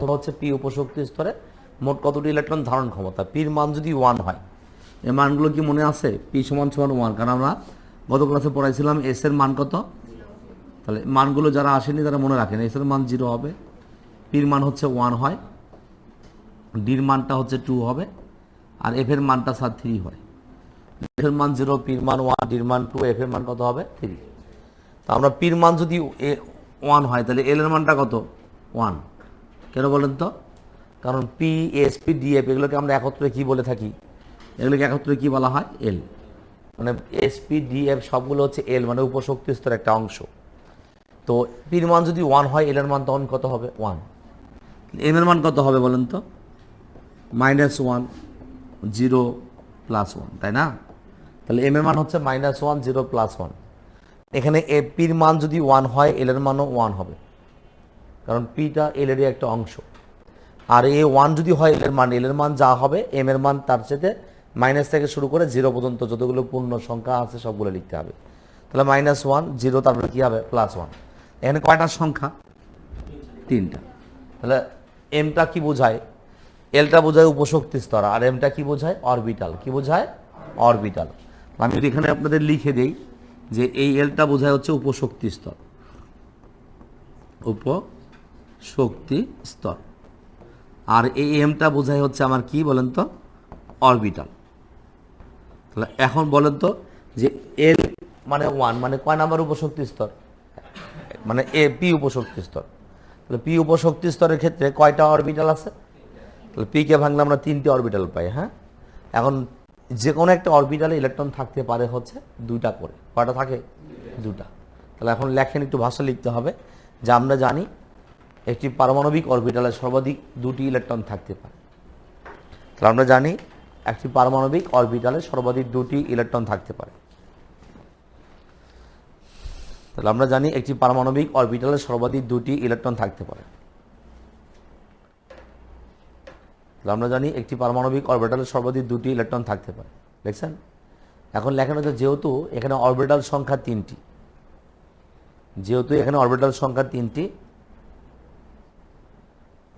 অথবা হচ্ছে পি উপশক্তি স্তরে মোট কতটি ইলেকট্রন ধারণ ক্ষমতা? পির মান যদি ওয়ান হয় এই মানগুলো কি মনে আছে? পি সমান সমান ওয়ান কারণ আমরা গত ক্লাসে পড়াইছিলাম এস এর মান কত? তাহলে মানগুলো যারা আসেনি তারা মনে রাখেন এস এর মান জিরো হবে পির মান হচ্ছে ওয়ান হয় ডির মানটা হচ্ছে টু হবে, আর এফ এর মানটা স্যার থ্রি হয়। এফ এর মান জিরো পির মান ওয়ান ডির মান টু এফ এর মান কত হবে? থ্রি তো আমরা পির মান যদি ওয়ান হয়, তাহলে এল এর মানটা কত? ওয়ান কেন বলেন তো? কারণ পি এস পি ডিএফ এগুলোকে আমরা একত্রে কি বলে থাকি? এগুলোকে একত্রে কি বলা হয়? এল মানে এসপি ডিএফ সবগুলো হচ্ছে এল মানে উপশক্তি স্তরের একটা অংশ। তো পির মান যদি ওয়ান হয় এল এর মান তখন কত হবে? ওয়ান এম এর মান কত হবে বলেন তো? Minus one zero plus one তাই না? তাহলে এম এর মান হচ্ছে minus one zero plus one এখানে এ পির মান যদি ওয়ান হয় এল এর মানও ওয়ান হবে। কারণ পিটা এল এরই একটা অংশ। আর এ ওয়ান যদি হয় এল এর মান এল এর মান যা হবে এম এর মান তার সাথে মাইনাস থেকে শুরু করে জিরো পর্যন্ত যতগুলো পূর্ণ সংখ্যা আছে, সবগুলো লিখতে হবে। তাহলে মাইনাস ওয়ান জিরো তারপরে কী হবে? প্লাস ওয়ান এখানে কয়টা সংখ্যা? তিনটা। তাহলে এমটা কি বোঝায়? এলটা বোঝায় উপশক্তি স্তর, আর এমটা কি বোঝায়? অরবিটাল কি বোঝায়? অরবিটাল আমি যদি এখানে আপনাদের লিখে দেই যে এই এলটা বোঝায় হচ্ছে উপশক্তি স্তর। উপশক্তি স্তর। আর এই এমটা বোঝাই হচ্ছে আমার কি বলেন তো? অরবিটাল। তাহলে এখন বলেন তো যে এল মানে ওয়ান মানে কয় নাম্বার উপশক্তি স্তর? মানে এ, পি উপশক্তি স্তর। তাহলে পি উপশক্তি স্তরের ক্ষেত্রে কয়টা অরবিটাল আছে? তাহলে পিকে ভাঙলে আমরা তিনটে অরবিটাল পাই হ্যাঁ? এখন যে কোনো একটা অরবিটালে ইলেকট্রন থাকতে পারে হচ্ছে দুইটা করে। কয়টা থাকে? দুটা তাহলে এখন লেখেন একটু ভাষা লিখতে হবে। যে আমরা জানি একটি পারমাণবিক অরবিটালে সর্বাধিক দুটি ইলেকট্রন থাকতে পারে। তাহলে আমরা জানি একটি পারমাণবিক অরবিটালে সর্বাধিক দুটি ইলেকট্রন থাকতে পারে। তাহলে আমরা জানি একটি পারমাণবিক অরবিটালে সর্বাধিক দুটি ইলেকট্রন থাকতে পারে। তাহলে আমরা জানি একটি পারমাণবিক অরবিটালে সর্বাধিক দুটি ইলেকট্রন থাকতে পারে। দেখছেন? এখন লেখানো হচ্ছে যেহেতু এখানে অরবিটাল সংখ্যা তিনটি, যেহেতু এখানে অরবিটাল সংখ্যা তিনটি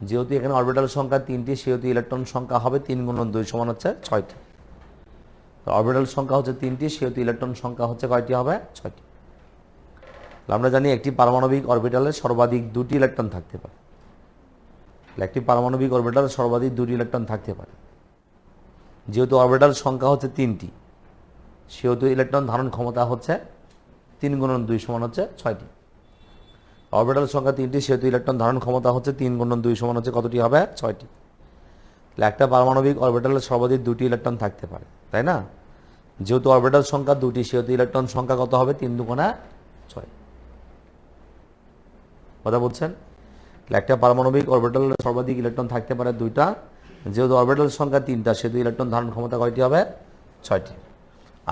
যেহেতু এখানে অরবিটাল সংখ্যা তিনটি, সেহেতু ইলেকট্রন সংখ্যা হবে তিন গুণন দুই সমান হচ্ছে ছয়টি। অরবিটাল সংখ্যা হচ্ছে তিনটি, সেহেতু ইলেকট্রন সংখ্যা হচ্ছে কয়টি হবে? ছয়টি। আমরা জানি একটি পারমাণবিক অরবিটালে সর্বাধিক দুটি ইলেকট্রন থাকতে পারে। একটি পারমাণবিক অরবিটালে সর্বাধিক দুটি ইলেকট্রন থাকতে পারে। যেহেতু অরবিটাল সংখ্যা হচ্ছে তিনটি, সেহেতু ইলেকট্রন ধারণ ক্ষমতা হচ্ছে তিন গুণন দুই সমান হচ্ছে ছয়টি। অরবিটাল সংখ্যা তিনটি সেহেতু ইলেকট্রন ধারণ ক্ষমতা হচ্ছে তিন গুণন দুই সমান হচ্ছে কতটি হবে? ছয়টি। তাহলে একটা পারমাণবিক অরবিটালে সর্বাধিক দুটি ইলেকট্রন থাকতে পারে, তাই না? যেহেতু অরবিটাল সংখ্যা দুটি সেহেতু ইলেকট্রন সংখ্যা কত হবে? তিন দুগুণা ছয়। কথা বলছেন? একটা পারমাণবিক অরবিটাল সর্বাধিক ইলেকট্রন থাকতে পারে দুইটা। যেহেতু অরবিটাল সংখ্যা তিনটা সেহেতু ইলেকট্রন ধারণ ক্ষমতা কয়টি হবে? ছয়টি।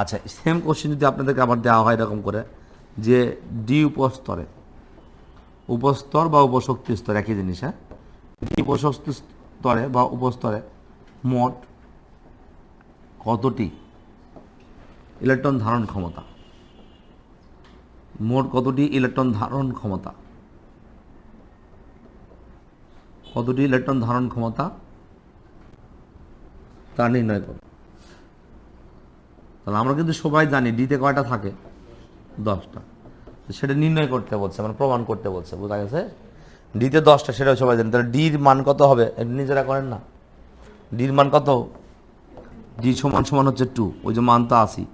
আচ্ছা সেম কোশ্চেন যদি আপনাদেরকে আবার দেওয়া হয় এরকম করে, যে ডি উপস্তরে উপস্তর বা উপশক্তি স্তর, একই জিনিস হ্যাঁ? উপশক্তি স্তরে বা উপস্তরে মোট কতটি ইলেকট্রন ধারণ ক্ষমতা? মোট কতটি ইলেকট্রন ধারণ ক্ষমতা? কতটি ইলেকট্রন ধারণ ক্ষমতা? তা নির্ণয় করো। তাহলে আমরা কিন্তু সবাই জানি ডিতে কয়টা থাকে? দশটা। সেটা নির্ণয় করতে বলছে মানে প্রমাণ করতে বলছে, বোঝা গেছে? ডিতে দশটা, সেটাও সবাই জানেন তাহলে ডির মান কত হবে? নিজেরা করেন না। ডির মান কত? ডি সমান সমান হচ্ছে টু ওই যে মান তো আসি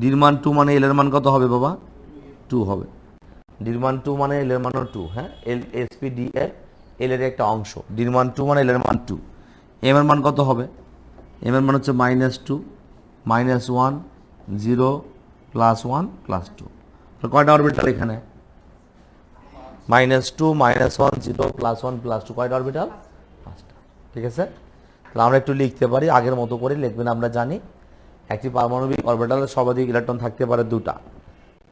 ডির মান টু মানে এলের মান কত হবে বাবা? টু হবে। ডির মান টু মানে এলের মানও টু হ্যাঁ? এল এস পি ডি এর এল এর একটা অংশ। ডির মান টু মানে এলের মান টু এম এর মান কত হবে? এম এর মান হচ্ছে minus two minus one zero plus one plus two কয়টা অরবিটাল এখানে? Minus two minus one zero plus one plus two কয়টা অরবিটাল পাঁচটা। ঠিক আছে? তাহলে আমরা একটু লিখতে পারি, আগের মতো করে লিখবেন, আমরা জানি। একটি পারমাণবিক অরবিটালের সর্বাধিক ইলেকট্রন থাকতে পারে দুটা।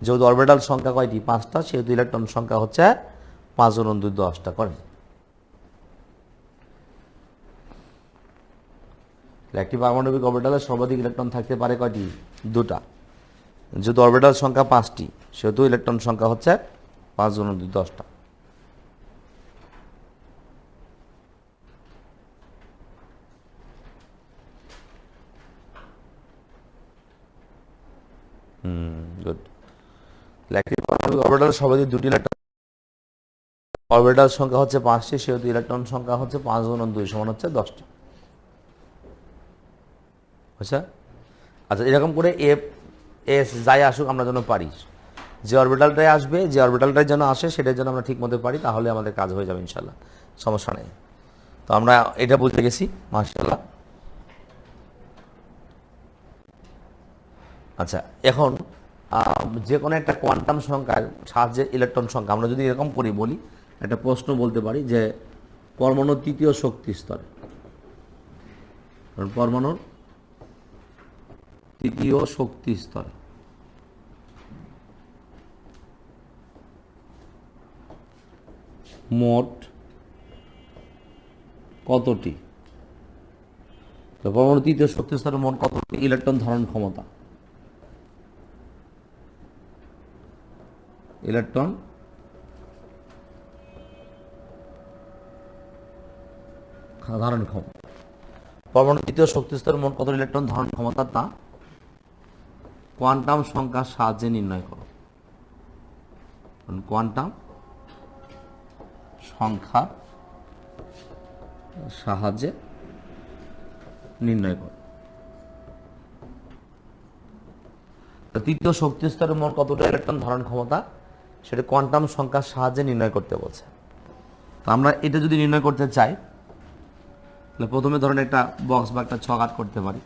যেহেতু অরবিটাল সংখ্যা কয়টি? পাঁচটা, সেহেতু ইলেকট্রন সংখ্যা হচ্ছে পাঁচ গুণন দুই, দশটা তাহলে একটি পারমাণবিক অরবিটালে সর্বাধিক ইলেকট্রন থাকতে পারে কয়টি? দুটা। যেহেতু অরবিটাল সংখ্যা পাঁচটি, সেহেতু ইলেকট্রন সংখ্যা হচ্ছে পাঁচ জন দুই দশটা। হুম গুড সবাই দুটি সংখ্যা হচ্ছে পাঁচটি, সেহেতু ইলেকট্রন সংখ্যা হচ্ছে পাঁচ দুই হচ্ছে দশটি। আচ্ছা? আচ্ছা এরকম করে এ এস যাই আসুক, আমরা যেন পারি। যে অরবিটালটাই আসবে, যে অরবিটালটাই যেন আসে, সেটাই যেন আমরা ঠিক মতো পারি, তাহলে আমাদের কাজ হয়ে যাবে ইনশাল্লাহ সমস্যা নেই। তো আমরা এটা বুঝতে গেছি মার্শাল্লাহ আচ্ছা এখন যে কোনো একটা কোয়ান্টাম সংখ্যার সাহায্যে ইলেকট্রন সংখ্যা, আমরা যদি এরকম করি, বলি, একটা প্রশ্ন বলতে পারি যে, পরমাণুর তৃতীয় শক্তি স্তরে। পরমাণুর তৃতীয় শক্তি স্তরে। মোট কতটি? তো পরমাণু তৃতীয় শক্তি স্তরে মোট কতটি? ইলেকট্রন ধারণ ক্ষমতা। ইলেকট্রন ধারণ ক্ষমতা। পরমাণু তৃতীয় শক্তি স্তরে মোট কত ইলেকট্রন ধারণ ক্ষমতা? তা কোয়ান্টাম সংখ্যার সাহায্যে নির্ণয় করো। কোয়ান্টাম সংখ্যার সাহায্যে নির্ণয় করো। তৃতীয় শক্তি স্তরে মোট কতটা ইলেকট্রন ধারণ ক্ষমতা? সেটা কোয়ান্টাম সংখ্যার সাহায্যে নির্ণয় করতে বলছে। তো আমরা এটা যদি নির্ণয় করতে চাই, তাহলে প্রথমে ধরেন একটা বক্স বা একটা ছক আট করতে পারি।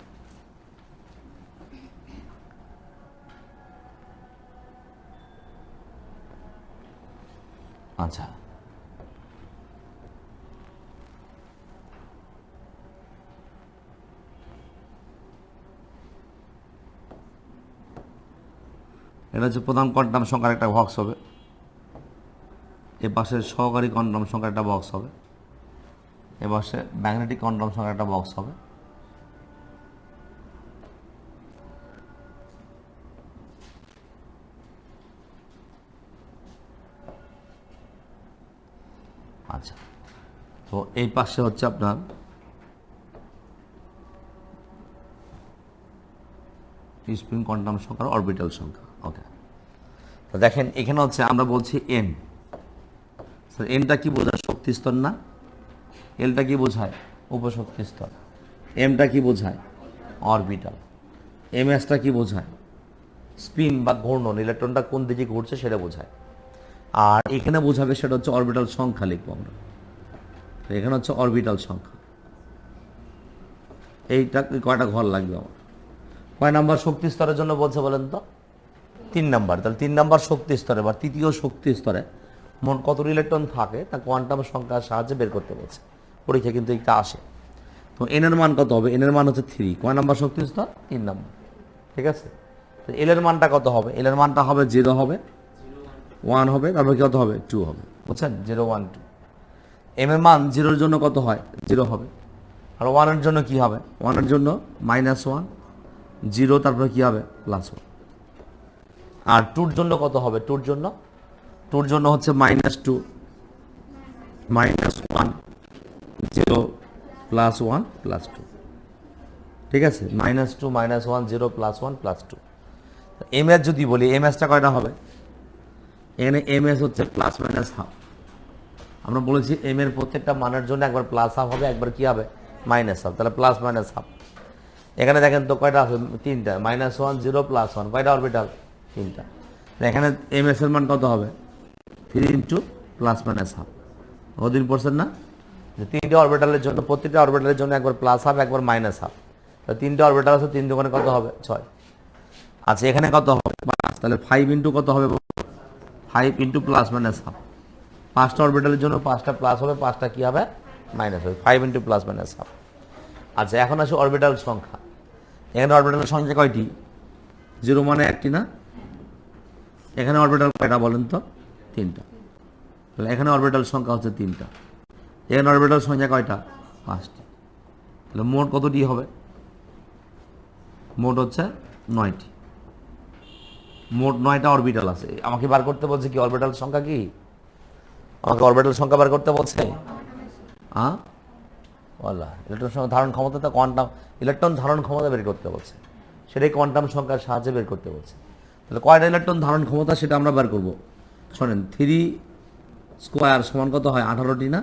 আচ্ছা। এটা হচ্ছে প্রধান কোয়ান্টাম সংখ্যার একটা বক্স হবে। এ পাশে সহকারী কোয়ান্টাম সংখ্যার একটা বক্স হবে। এ পাশে ম্যাগনেটিক কোয়ান্টাম সংখ্যার একটা বক্স হবে। তো এই পাশে হচ্ছে আপনার স্প্রিং কোয়ান্টাম সংখ্যার অরবিটাল সংখ্যা, ওকে। তো দেখেন, এখানে হচ্ছে আমরা বলছি এন স্যার এনটা কি বোঝায় শক্তি স্তর না? এলটা কি বোঝায় উপশক্তি স্তর এমটা কি বোঝায় অরবিটাল। এম এসটা কি বোঝায় স্পিন বা ঘূর্ণন, ইলেকট্রনটা কোন দিকে ঘুরছে সেটা বোঝায়। আর এখানে বোঝাবে সেটা হচ্ছে অরবিটাল সংখ্যা লিখব আমরা। তো এখানে হচ্ছে অরবিটাল সংখ্যা। এইটা কয়টা ঘর লাগবে আমার? কয় নাম্বার শক্তি স্তরের জন্য বলছে বলেন তো? তিন নাম্বার। তাহলে তিন নাম্বার শক্তি স্তরে বা তৃতীয় শক্তি স্তরে মন কত ইলেকট্রন থাকে, তা কোয়ান্টাম সংখ্যার সাহায্যে বের করতে বলছে। পরীক্ষা কিন্তু এটা আসে। তো এনের মান কত হবে? এনের মান হচ্ছে থ্রি কয় নাম্বার শক্তি স্তর? তিন নাম্বার। ঠিক আছে? তো এলের মানটা কত হবে? এলের মানটা হবে জিরো হবে। ওয়ান হবে, তারপর কত হবে? টু হবে। বুঝছেন? জিরো ওয়ান টু এম এর মান জিরোর জন্য কত হয়? জিরো হবে। আর ওয়ানের জন্য কি হবে? ওয়ানের জন্য মাইনাস ওয়ান জিরো তারপরে কি হবে? প্লাস ওয়ান আর টুর জন্য কত হবে? টুর জন্য? টুর জন্য হচ্ছে minus two minus one zero plus one plus two ঠিক আছে? Minus two minus one zero plus one plus two M S যদি বলি এম এসটা কয়টা হবে? এখানে এম এস হচ্ছে প্লাস মাইনাস হাফ আমরা বলেছি এম এর প্রত্যেকটা মানের জন্য একবার প্লাস হাফ হবে, একবার কি হবে? মাইনাস হাফ তাহলে প্লাস মাইনাস হাফ এখানে দেখেন তো কয়টা আছে? তিনটা। Minus one zero plus one কয়টা অরবিটাল তিনটা। এখানে এম এস এর মান কত হবে? Three into plus minus half ওদিন পড়ছেন না? তিনটে অরবিটালের জন্য, প্রত্যেকটা অরবিটালের জন্য একবার প্লাস হাফ একবার মাইনাস হাফ তো তিনটে অরবিটাল আছে, তিন দোকানে কত হবে? ছয়। আচ্ছা এখানে কত হবে? তাহলে ফাইভ ইন্টু কত হবে? Five into plus minus half পাঁচটা অরবিটালের জন্য পাঁচটা প্লাস হবে, পাঁচটা কি হবে? মাইনাস হবে। Five into plus minus half আচ্ছা এখন আসে অরবিটাল সংখ্যা। এখানে অরবিটালের সংখ্যা কয়টি? জিরো মানে একটি না? এখানে অরবিটাল কয়টা বলেন তো? তিনটা। তাহলে এখানে অরবিটাল সংখ্যা হচ্ছে তিনটা। এখানে অরবিটাল সংখ্যা কয়টা? পাঁচটি। তাহলে মোট কতটি হবে? মোট হচ্ছে নয়টি। মোট নয়টা অরবিটাল আছে। আমাকে বার করতে বলছে কি অরবিটাল সংখ্যা কি? আমাকে অরবিটাল সংখ্যা বার করতে বলছে? হ্যাঁ বলা ইলেকট্রন সংখ্যা ধারণ ক্ষমতা তো কোয়ান্টাম ইলেকট্রন ধারণ ক্ষমতা বের করতে বলছে। সেটাই কোয়ান্টাম সংখ্যার সাহায্যে বের করতে বলছে। তাহলে কয়টা ইলেকট্রন ধারণ ক্ষমতা সেটা আমরা বের করব? শোনেন থ্রি স্কোয়ার সমান কত হয়? আঠারোটি না?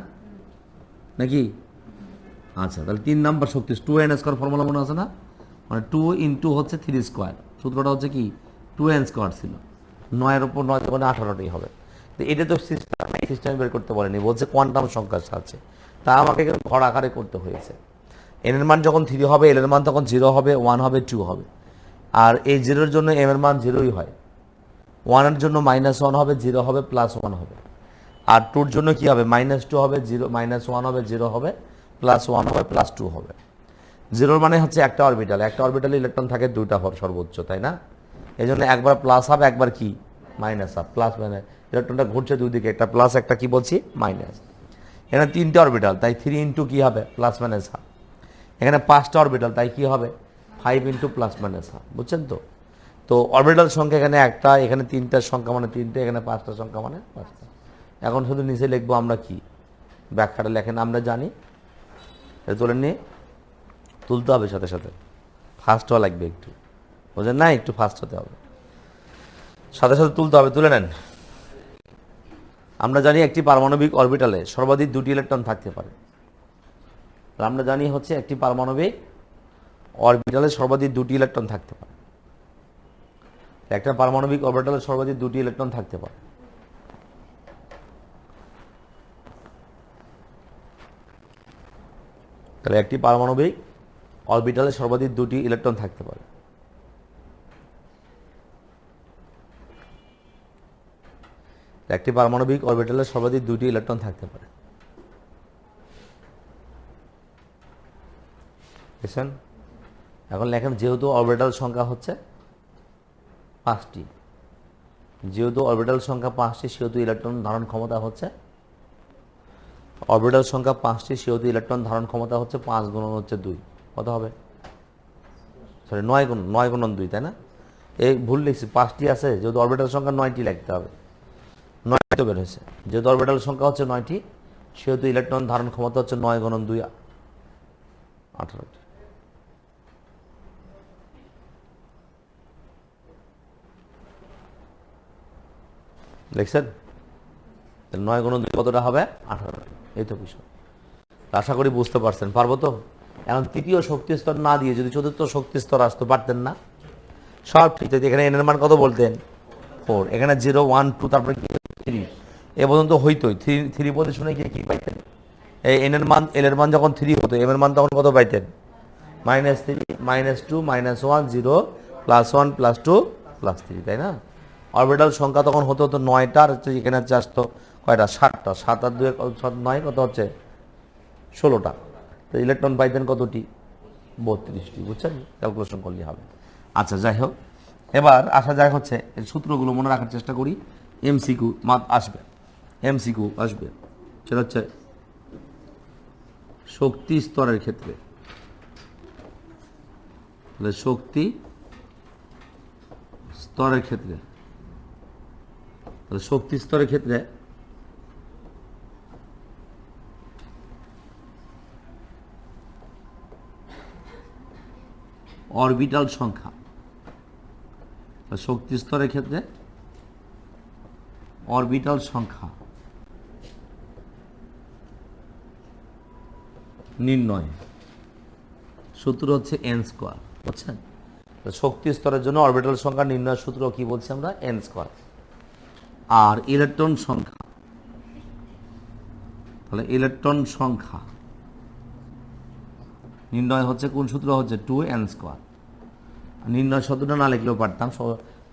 নাকি? আচ্ছা তাহলে তিন নাম্বার শক্তি টু এন স্কোয়ার ফর্মুলা মনে আছে না? মানে টু ইন্টু হচ্ছে থ্রি স্কোয়ার সূত্রটা হচ্ছে কি? টু এন স্কোয়ার ছিল। নয়ের ওপর নয় মানে আঠারোটি হবে। এটা তো সিস্টেম সিস্টেম বের করতে বলেনি, বলছে কোয়ান্টাম সংখ্যার সাহায্যে। তা আমাকে ঘর আকারে করতে হয়েছে। এন এর মান যখন থ্রি হবে এল এর মান তখন জিরো হবে ওয়ান হবে টু হবে। আর এই জিরোর জন্য এম এর মান জিরোই হয়। ওয়ানের জন্য মাইনাস ওয়ান হবে জিরো হবে প্লাস ওয়ান হবে। আর টুর জন্য কি হবে? মাইনাস টু হবে জিরো মাইনাস ওয়ান হবে জিরো হবে প্লাস ওয়ান হবে প্লাস টু হবে। জিরোর মানে হচ্ছে একটা অরবিটাল একটা অরবিটালে ইলেকট্রন থাকে, দুইটা সর্বোচ্চ, তাই না? এই জন্য একবার প্লাস হবে, একবার কি? মাইনাস হাফ প্লাস মাইনাস ইলেকট্রনটা ঘুরছে দুই দিকে একটা প্লাস একটা কি বলছি? মাইনাস এখানে তিনটে অরবিটাল তাই থ্রি ইন্টু কী হবে? প্লাস মাইনাস হাফ এখানে পাঁচটা অরবিটাল তাই কি হবে? Five into plus minus half বুঝছেন তো? তো অরবিটাল সংখ্যা এখানে একটা, এখানে তিনটার সংখ্যা মানে তিনটে, এখানে পাঁচটা সংখ্যা মানে পাঁচটা। এখন শুধু নিচে লিখব আমরা কি? ব্যাখ্যাটা লেখেন, আমরা জানি। এটা তুলে নিয়ে তুলতে হবে সাথে সাথে। ফাস্ট হওয়া লাগবে একটু। বুঝলেন না? একটু ফাস্ট হতে হবে। সাথে সাথে তুলতে হবে, তুলে নেন। আমরা জানি একটি পারমাণবিক অরবিটালে সর্বাধিক দুটি ইলেকট্রন থাকতে পারে। আমরা জানি হচ্ছে একটি পারমাণবিক অরবিটালে সর্বাধিক দুটি ইলেকট্রন থাকতে পারে। একটা পারমাণবিক অরবিটালে সর্বাধিক দুটি ইলেকট্রন থাকতে পারে। তাহলে একটি পারমাণবিক অরবিটালে সর্বাধিক দুটি ইলেকট্রন থাকতে পারে। একটি পারমাণবিক অরবিটালে সর্বাধিক দুটি ইলেকট্রন থাকতে পারে। এখন লেখেন, যেহেতু অরবিটাল সংখ্যা হচ্ছে পাঁচটি, যেহেতু অরবিটাল সংখ্যা পাঁচটি, সেহেতু ইলেকট্রন ধারণ ক্ষমতা হচ্ছে, অরবিটাল সংখ্যা পাঁচটি, সেহেতু ইলেকট্রন ধারণ ক্ষমতা হচ্ছে পাঁচ গুণন হচ্ছে দুই। কত হবে? সরি নয় গুণ, নয় গুণন দুই, তাই না? এই ভুল লিখছি, পাঁচটি আছে, যেহেতু অরবিটাল সংখ্যা নয়টি লিখতে হবে। নয়টি বের হয়েছে। যেহেতু অরবিটাল সংখ্যা হচ্ছে নয়টি, সেহেতু ইলেকট্রন ধারণ ক্ষমতা হচ্ছে নয় গণন দুই আঠারোটি। তাহলে নয় গুণ দুই কতটা হবে? আঠারো এই তো বিষয়। আশা করি বুঝতে পারছেন। পারব তো? এখন তৃতীয় শক্তি স্তর না দিয়ে যদি চতুর্থ শক্তি স্তর আসতে, পারতেন না? সব ঠিক। আছে এখানে এনের মান কত বলতেন? ফোর এখানে জিরো ওয়ান টু তারপরে কি? এ পর্যন্ত হইতোই। থ্রি থ্রি পজিশনে গিয়ে কি পাইতেন? এই এনের মান, এল মান যখন থ্রি হতো, এম এর মান তখন কত পাইতেন? Minus three, minus two, minus one, zero, plus one, plus two, plus three, তাই না? অরবিটাল সংখ্যা তখন হতো হতো নয়টা, আর হচ্ছে এখানে হচ্ছে আসতো কয়টা? সাতটা। সাত আর দুয়ে সাত, নয়, কত হচ্ছে? ষোলোটা। তো ইলেকট্রন পাইতেন কতটি? বত্রিশটি, বুঝছেন? ক্যালকুলেশন করলে হবে। আচ্ছা যাই হোক। এবার আসা যায় হচ্ছে সূত্রগুলো মনে রাখার চেষ্টা করি, এমসিকিউ মাত আসবে। এমসিকিউ আসবে, সেটা হচ্ছে শক্তি স্তরের ক্ষেত্রে। তাহলে শক্তি স্তরের ক্ষেত্রে শক্তি স্তরের ক্ষেত্রে অরবিটাল সংখ্যা শক্তি স্তরের ক্ষেত্রে অরবিটাল সংখ্যা। নির্ণয়। সূত্র হচ্ছে এন স্কোয়ার বুঝছেন? শক্তি স্তরের জন্য অরবিটাল সংখ্যা নির্ণয় সূত্র কি বলছি আমরা? এন স্কোয়ার আর ইলেকট্রন সংখ্যা। তাহলে ইলেকট্রন সংখ্যা। নির্ণয় হচ্ছে কোন সূত্র? হচ্ছে টু এন স্কোয়ার নির্ণয় শব্দটা না লিখলেও পারতাম।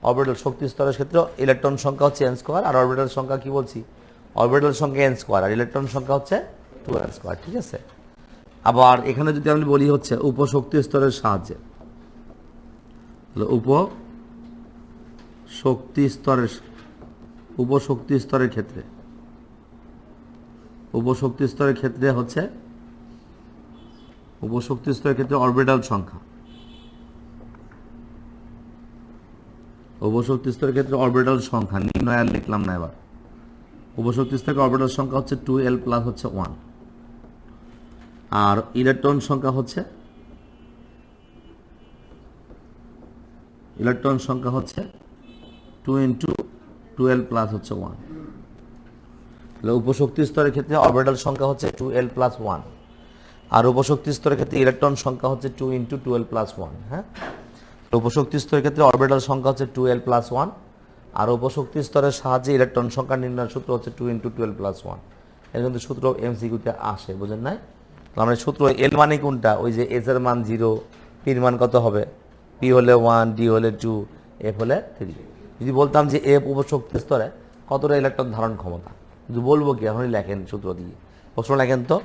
অরবিটাল শক্তি স্তরের ক্ষেত্রে ইলেকট্রন সংখ্যা হচ্ছে এন স্কোয়ার আর অরবিটাল সংখ্যা কি বলছি? অরবিটাল সংখ্যা এন স্কোয়ার আর ইলেকট্রন সংখ্যা হচ্ছে টু এন স্কোয়ার ঠিক আছে? আবার এখানে যদি আমি বলি হচ্ছে উপশক্তি স্তরের সাহায্যে উপ শক্তি স্তরের উপশক্তি স্তরের ক্ষেত্রে, উপশক্তি স্তরের ক্ষেত্রে হচ্ছে, উপশক্তি স্তরের ক্ষেত্রে অরবিটাল সংখ্যা, উপশক্তি স্তরের ক্ষেত্রে অরবিটাল সংখ্যা, নির্ণয় আর লিখলাম না এবার, উপশক্তি স্তরের অরবিটাল সংখ্যা হচ্ছে টু এল প্লাস হচ্ছে ওয়ান আর ইলেকট্রন সংখ্যা হচ্ছে? ইলেকট্রন সংখ্যা হচ্ছে টু ইন্টু টুয়েলভ প্লাস হচ্ছে ওয়ান তাহলে উপশক্তি স্তরের ক্ষেত্রে অরবিটাল সংখ্যা হচ্ছে টু এল প্লাস ওয়ান আর উপশক্তি স্তরের ক্ষেত্রে ইলেকট্রন সংখ্যা হচ্ছে two into twelve plus one হ্যাঁ? উপশক্তি স্তরের ক্ষেত্রে অরবিটাল সংখ্যা হচ্ছে টু এল প্লাস ওয়ান আর উপশক্তি স্তরের সাহায্যে ইলেকট্রন সংখ্যা নির্ণয়ের সূত্র হচ্ছে টু ইন্টু টুয়েলভ প্লাস ওয়ানের কিন্তু সূত্র এমসিকিউতে আসে, বোঝেন নাই? আমরা সূত্র এল মানে কোনটা? ওই যে এস এর মান জিরো পির মান কত হবে? পি হলে ওয়ান ডি হলে টু এফ হলে থ্রি যদি বলতাম যে এফ উপশক্তি স্তরে কতটা ইলেকট্রন ধারণ ক্ষমতা? কিন্তু বলব কি, এখনই লেখেন সূত্র দিয়ে। প্রশ্ন লেখেন তো?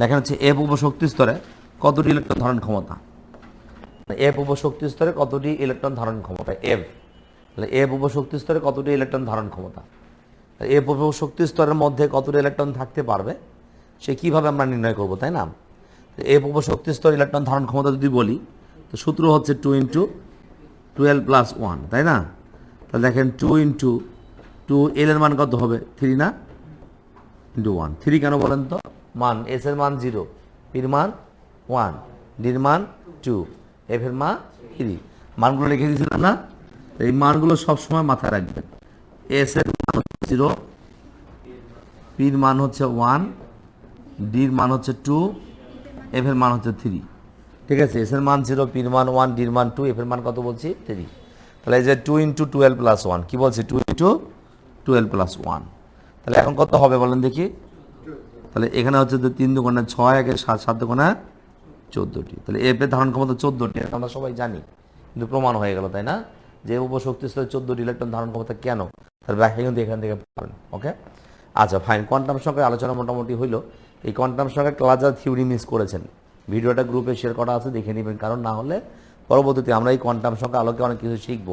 লেখেন হচ্ছে এফ উপশক্তি স্তরে কতটি ইলেকট্রন ধারণ ক্ষমতা? এফ উপশক্তি স্তরে কতটি ইলেকট্রন ধারণ ক্ষমতা? এফ তাহলে এফ উপশক্তি স্তরে কতটি ইলেকট্রন ধারণ ক্ষমতা? এফ উপশক্তি স্তরের মধ্যে কতটি ইলেকট্রন থাকতে পারবে? সে কীভাবে আমরা নির্ণয় করব, তাই না? এফ উপশক্তি স্তর ইলেকট্রন ধারণ ক্ষমতা যদি বলি, তো সূত্র হচ্ছে two into twelve plus one তাই না? তাহলে দেখেন টু ইন্টু টু এল এর মান কত হবে? থ্রি না? ইন্টু ওয়ান থ্রি কেন বলেন তো? মান এস এর মান জিরো পির মান ওয়ান ডির মান টু এফ এর মান থ্রি মানগুলো লিখে দিয়েছিলাম না? এই মানগুলো সবসময় মাথায় রাখবেন। এস এর মান জিরো পির মান হচ্ছে ওয়ান ডির মান হচ্ছে টু এফ এর মান হচ্ছে থ্রি ঠিক আছে? এস এর মান জিরো পির মান ওয়ান ডির মান টু এফ এর মান কত বলছি? থ্রি তাহলে এই যে two into twelve plus one কী বলছি? Two into twelve plus one তাহলে এখন কত হবে বলেন দেখি? তাহলে এখানে হচ্ছে যে তিন দুগুণে ছয় একে সাত সাত দুগুণে চোদ্দোটি। তাহলে এফ এর ধারণ ক্ষমতা চোদ্দোটি, এটা আমরা সবাই জানি। কিন্তু প্রমাণ হয়ে গেল, তাই না? যে উপশক্তি স্তরে চোদ্দোটি ইলেকট্রন ধারণ ক্ষমতা কেন? তাহলে ব্যাখ্যা কিন্তু এখান থেকে পাবেন ওকে আচ্ছা ফাইন কোয়ান্টাম সংখ্যার আলোচনা মোটামুটি হইল। এই কোয়ান্টাম সংখ্যার ক্লাজার থিওরি মিস করেছেন। ভিডিওটা গ্রুপে শেয়ার করা আছে, দেখে নেবেন। কারণ না হলে পরবর্তীতে আমরা এই কোয়ান্টাম সংখ্যা আলোকে অনেক কিছু শিখব।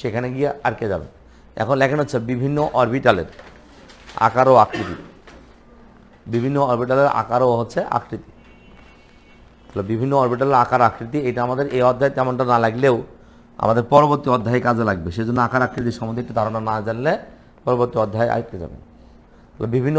সেখানে গিয়ে আটকে যাবে এখন লেখেন হচ্ছে বিভিন্ন অরবিটালের আকার ও আকৃতি। বিভিন্ন অরবিটালের আকার ও হচ্ছে আকৃতি। তাহলে বিভিন্ন অরবিটালের আকার, আকৃতি, এটা আমাদের এই অধ্যায় তেমনটা না লাগলেও আমাদের পরবর্তী অধ্যায়ে কাজে লাগবে। সেজন্য আকার, আকৃতি সম্বন্ধে একটু ধারণা না জানলে পরবর্তী অধ্যায়ে আটকে যাবে তাহলে বিভিন্ন